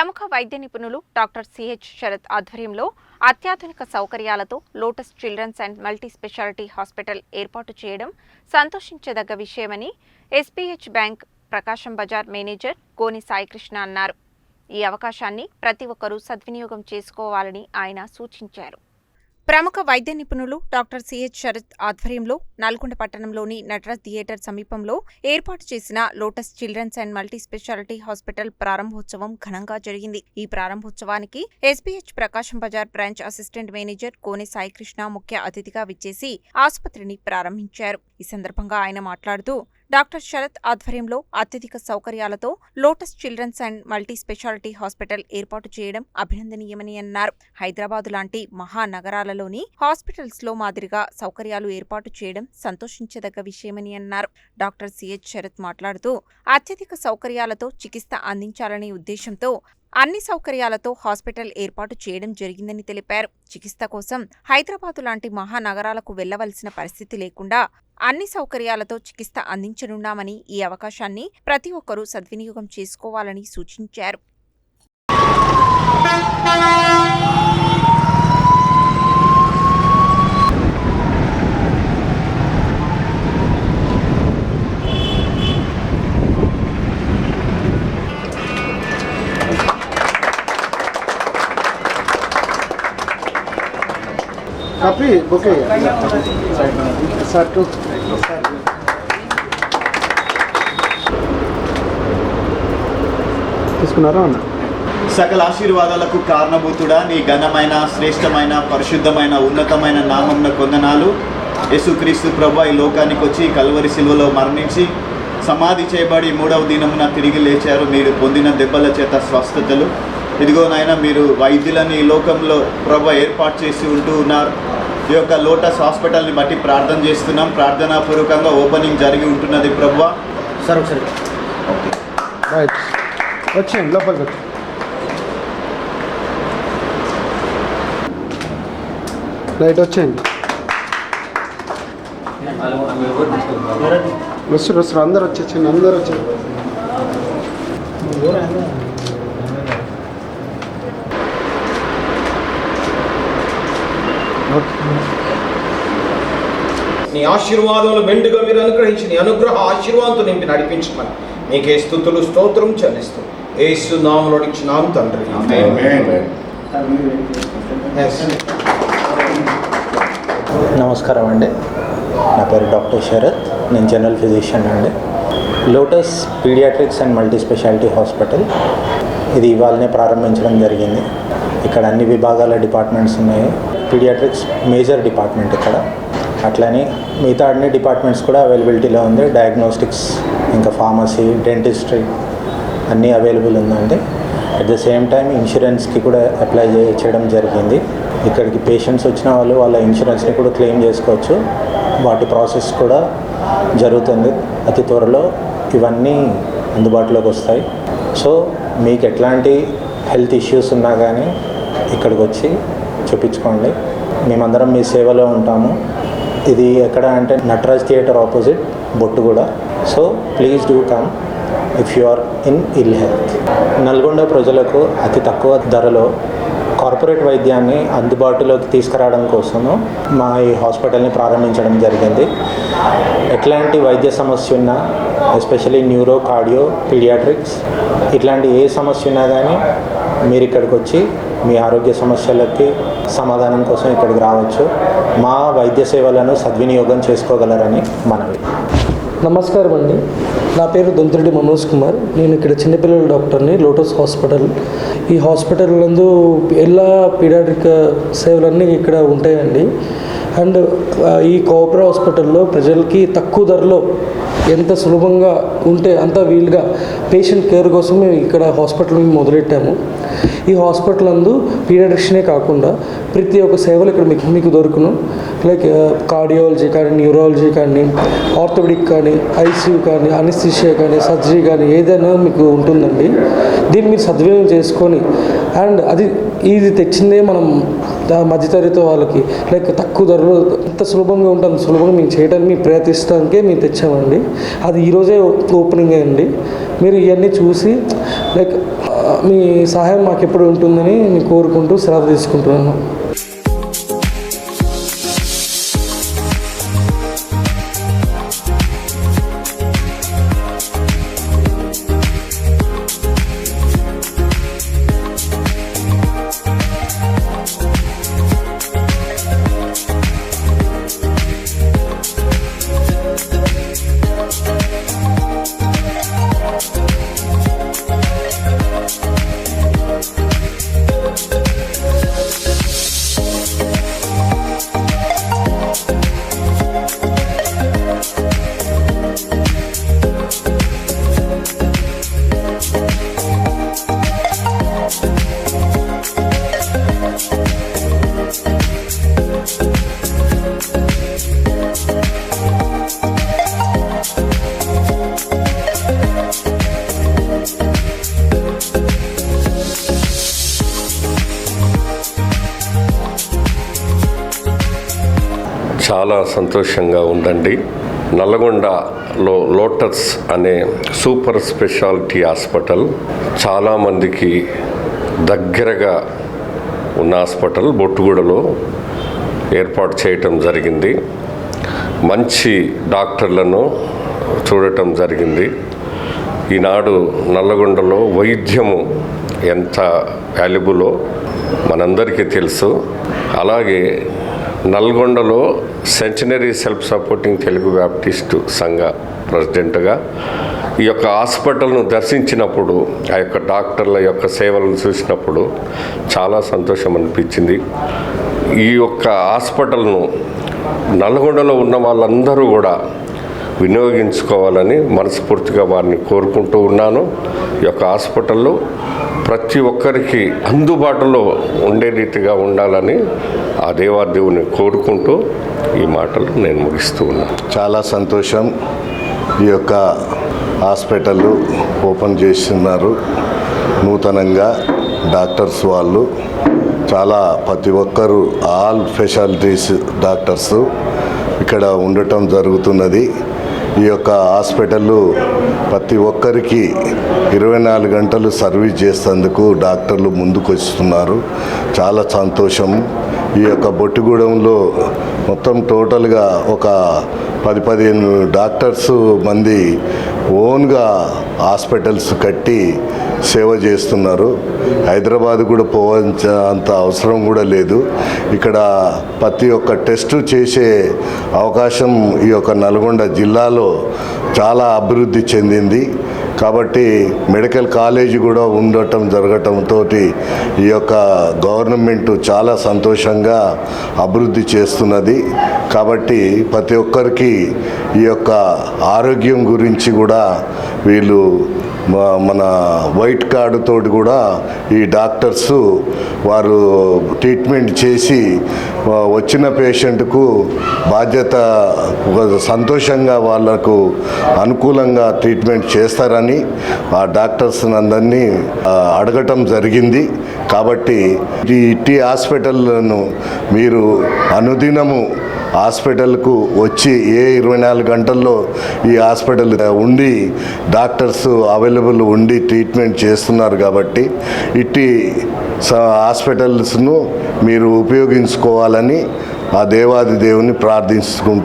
ప్రముఖ వైద్య నిపుణులు డాక్టర్ సిహెచ్ శరత్ ఆధ్వర్యంలో అత్యాధునిక సౌకర్యాలతో lotus children's and multi speciality hospital ఏర్పాటు చేయడం సంతోషించదగ్గ విషయమని SPH bank Prakasam Bazar manager Goni Saikrishna అన్నారు. ఈ అవకాశాన్ని ప్రతి ఒక్కరూ సద్వినియోగం చేసుకోవాలని ఆయన సూచించారు. ప్రముఖ వైద్య నిపుణులు డాక్టర్ సిహెచ్ శరత్ ఆధ్వర్యంలో నల్గొండ పట్టణంలోని నటరాజ్ థియేటర్ సమీపంలో ఏర్పాటు చేసిన lotus children's and multi speciality hospital ప్రారంభోత్సవం ఘనంగా జరిగింది. ఈ ప్రారంభోత్సవానికి SBH Prakasam Bazar branch assistant manager Kone Saikrishna ముఖ్య అతిథిగా విచ్చేసి ఆసుపత్రిని ప్రారంభించారు. ఈ సందర్భంగా ఆయన మాట్లాడుతూ డాక్టర్ శరత్ ఆధ్వర్యంలో అత్యధిక సౌకర్యాలతో lotus children's and multi speciality hospital ఏర్పాటు చేయడం అభినందనీయమని అన్నారు. హైదరాబాద్ లాంటి మహానగరాలలోని హాస్పిటల్స్లో మాదిరిగా సౌకర్యాలు ఏర్పాటు చేయడం సంతోషించదగ్గ విషయమని అన్నారు. డాక్టర్ సిహెచ్ శరత్ మాట్లాడుతూ అత్యధిక సౌకర్యాలతో చికిత్స అందించాలనే ఉద్దేశంతో అన్ని సౌకర్యాలతో హాస్పిటల్ ఏర్పాటు చేయడం జరిగిందని తెలిపారు. చికిత్స కోసం హైదరాబాదు లాంటి మహానగరాలకు వెళ్ళవలసిన పరిస్థితి లేకుండా అన్ని సౌకర్యాలతో చికిత్స అందించనున్నామని ఈ అవకాశాన్ని ప్రతి ఒక్కరూ సద్వినియోగం చేసుకోవాలని సూచించారు. Copy okay sir too. తీసుకున్నారా అన్న? సకల ఆశీర్వాదాలకు కారణభూతుడా నీ ఘనమైన శ్రేష్టమైన పరిశుద్ధమైన ఉన్నతమైన నామంన కొందనాలు. యేసుక్రీస్తు ప్రభు ఈ లోకానికి వచ్చి కల్వరి శిలువలో మరణించి సమాధి చేయబడి మూడవ దినమున తిరిగి లేచారు. మీరు పొందిన దెబ్బల చేత స్వస్థతలు. ఇదిగో నాయన మీరు వైద్యులని ఈ లోకంలో ప్రభు ఏర్పాటు చేసి ఉంటూ ఉన్నారు. ఈ యొక్క లోటస్ హాస్పిటల్ని బట్టి ప్రార్థన చేస్తున్నాం. ప్రార్థనాపూర్వకంగా ఓపెనింగ్ జరిగి ఉంటున్నది ప్రభు సరే ఒకసారి. రైట్ వచ్చేయండి లోపలికి వచ్చి రైట్ వచ్చేయండి. వస్తారు వస్తారు అందరు వచ్చేయండి అందరు వచ్చారు నీ ఆశీర్వాదాలు మెండుగా మీరు అనుగ్రహించి నీ అనుగ్రహ ఆశీర్వాదంతో నింపి నడిపించమని నీకే స్థుతులు స్తోత్రం చెల్లిస్తూ ఏసు నామలో నామ తండ్రి. నమస్కారం అండి. నా పేరు డాక్టర్ శరత్. నేను జనరల్ ఫిజిషియన్ అండి. Lotus paediatrics and multi speciality hospital. ఇది ఇవాళనే ప్రారంభించడం జరిగింది. ఇక్కడ అన్ని విభాగాల డిపార్ట్మెంట్స్ ఉన్నాయి. పీడియాట్రిక్స్ మేజర్ డిపార్ట్మెంట్ ఇక్కడ. అట్లని మిగతా అన్ని డిపార్ట్మెంట్స్ కూడా అవైలబిలిటీలో ఉంది. డయాగ్నోస్టిక్స్ ఇంకా ఫార్మసీ డెంటిస్ట్రీ అన్నీ అవైలబుల్ ఉందండి. అట్ ద సేమ్ టైం ఇన్సూరెన్స్కి కూడా అప్లై చేయడం జరిగింది. ఇక్కడికి పేషెంట్స్ వచ్చిన వాళ్ళు వాళ్ళ ఇన్సూరెన్స్ని కూడా క్లెయిమ్ చేసుకోవచ్చు. వాటి ప్రాసెస్ కూడా జరుగుతుంది. అతి త్వరలో ఇవన్నీ అందుబాటులోకి వస్తాయి. సో మీకు ఎట్లాంటి హెల్త్ ఇష్యూస్ ఉన్నా కానీ ఇక్కడికి వచ్చి చూపించుకోండి. మేమందరం మీ సేవలో ఉంటాము. ఇది ఎక్కడ అంటే Nataraj theatre opposite Bottuguda so please do come if you are in ill health Nalgonda ప్రజలకు అతి తక్కువ ధరలో కార్పొరేట్ వైద్యాన్ని అందుబాటులోకి తీసుకురావడం కోసము మా ఈ హాస్పిటల్ని ప్రారంభించడం జరిగింది. ఎట్లాంటి వైద్య సమస్య ఉన్నా ఎస్పెషలీ న్యూరో కార్డియో పీడియాట్రిక్స్ ఇట్లాంటి ఏ సమస్య ఉన్నా కానీ మీరు ఇక్కడికి వచ్చి మీ ఆరోగ్య సమస్యలకి సమాధానం కోసం ఇక్కడికి రావచ్చు. మా వైద్య సేవలను సద్వినియోగం చేసుకోగలరని మనవి. నమస్కారం అండి. నా పేరు దొంతిరెడ్డి మనోజ్ కుమార్. నేను ఇక్కడ చిన్నపిల్లల డాక్టర్ని లోటస్ హాస్పిటల్. ఈ హాస్పిటల్ నందు ఎలా పీడాట్రిక్ సేవలన్నీ ఇక్కడ ఉంటాయండి. అండ్ ఈ కోబ్రా హాస్పిటల్లో ప్రజలకి తక్కువ ధరలో ఎంత సులభంగా ఉంటే అంత వీలుగా పేషెంట్ కేర్ కోసం మేము ఇక్కడ హాస్పిటల్ మొదలెట్టాము. ఈ హాస్పిటల్ నందు పీడియాట్రిషనే కాకుండా ప్రతి ఒక్క సేవలు ఇక్కడ మీకు మీకు దొరుకును. లైక్ కార్డియాలజీ కానీ న్యూరాలజీ కానీ ఆర్థోపెడిక్ కానీ ఐసీయూ కానీ అనిస్థిషియా కానీ సర్జరీ కానీ ఏదైనా మీకు ఉంటుందండి. దీన్ని మీరు సద్వినియోగం చేసుకొని అండ్ అది ఇది తెచ్చిందే మనం దా- మధ్యతరగతి వాళ్ళకి. లైక్ తక్కువ ధరలో ఎంత సులభంగా ఉంటుంది సులభంగా మేము చేయడానికి మేము ప్రయత్నిస్తానికే మేము తెచ్చామండి. అది ఈరోజే ఓపెనింగ్ అయ్యండి మీరు ఇవన్నీ చూసి లైక్ మీ సహాయం మాకు ఎప్పుడు ఉంటుందని కోరుకుంటూ సెలవు తీసుకుంటున్నాను. చాలా సంతోషంగా ఉందండి. నల్గొండలో లోటస్ అనే సూపర్ స్పెషాలిటీ హాస్పిటల్ చాలామందికి దగ్గరగా ఉన్న హాస్పిటల్ బొట్టుగూడలో ఏర్పాటు చేయటం జరిగింది. మంచి డాక్టర్లను చూడటం జరిగింది. ఈనాడు నల్లగొండలో వైద్యము ఎంత వాల్యుబులో మనందరికీ తెలుసు. అలాగే నల్గొండలో centenary self supporting Telugu baptist సంఘ ప్రెసిడెంట్గా ఈ యొక్క హాస్పిటల్ను దర్శించినప్పుడు ఆ యొక్క డాక్టర్ల యొక్క సేవలను చూసినప్పుడు చాలా సంతోషం అనిపించింది. ఈ యొక్క హాస్పిటల్ను నల్గొండలో ఉన్న వాళ్ళందరూ కూడా వినియోగించుకోవాలని మనస్ఫూర్తిగా వారిని కోరుకుంటూ ఉన్నాను. ఈ యొక్క హాస్పిటల్లో ప్రతి ఒక్కరికి అందుబాటులో ఉండే రీతిగా ఉండాలని ఆ దేవాదేవుని కోరుకుంటూ ఈ మాటలు నేను ముగిస్తూ ఉన్నాను. చాలా సంతోషం ఈ యొక్క హాస్పిటల్ ఓపెన్ చేస్తున్నారు. నూతనంగా డాక్టర్స్ వాళ్ళు చాలా ప్రతి ఒక్కరు ఆల్ స్పెషాలిటీస్ డాక్టర్స్ ఇక్కడ ఉండటం జరుగుతున్నది. ఈ యొక్క హాస్పిటల్ ప్రతి ఒక్కరికి ఇరవై నాలుగు గంటలు సర్వీస్ చేసేందుకు డాక్టర్లు ముందుకు వస్తున్నారు చాలా సంతోషం. ఈ యొక్క బొట్టుగూడెంలో మొత్తం టోటల్గా ఒక పది పదిహేను డాక్టర్స్ మంది ఓన్గా హాస్పిటల్స్ కట్టి సేవ చేస్తున్నారు. హైదరాబాద్ కూడా పోవాల్సిన అంత అవసరం కూడా లేదు. ఇక్కడ ప్రతి ఒక్క టెస్టు చేసే అవకాశం ఈ యొక్క నల్గొండ జిల్లాలో చాలా అభివృద్ధి చెందింది. కాబట్టి మెడికల్ కాలేజీ కూడా ఉండటం జరగటంతో ఈ యొక్క గవర్నమెంట్ చాలా సంతోషంగా అభివృద్ధి చేస్తున్నది. కాబట్టి ప్రతి ఒక్కరికి ఈ యొక్క ఆరోగ్యం గురించి కూడా వీళ్ళు మన వైట్ కార్డుతో కూడా ఈ డాక్టర్స్ వారు ట్రీట్మెంట్ చేసి వచ్చిన పేషెంట్కు బాధ్యత సంతోషంగా వాళ్ళకు అనుకూలంగా ట్రీట్మెంట్ చేస్తారని ఆ డాక్టర్స్ అందరినీ అడగటం జరిగింది. కాబట్టి ఈ ఇట్టి హాస్పిటల్లను మీరు అనుదినము హాస్పిటల్కు వచ్చి ఏ ఇరవై నాలుగు గంటల్లో ఈ హాస్పిటల్ ఉండి డాక్టర్స్ అవైలబుల్ ఉండి ట్రీట్మెంట్ చేస్తున్నారు కాబట్టి ఇట్టి స- హాస్పిటల్స్ను మీరు ఉపయోగించుకోవాలని ఆ దేవాది దేవుని ప్రార్థించుకుంటూ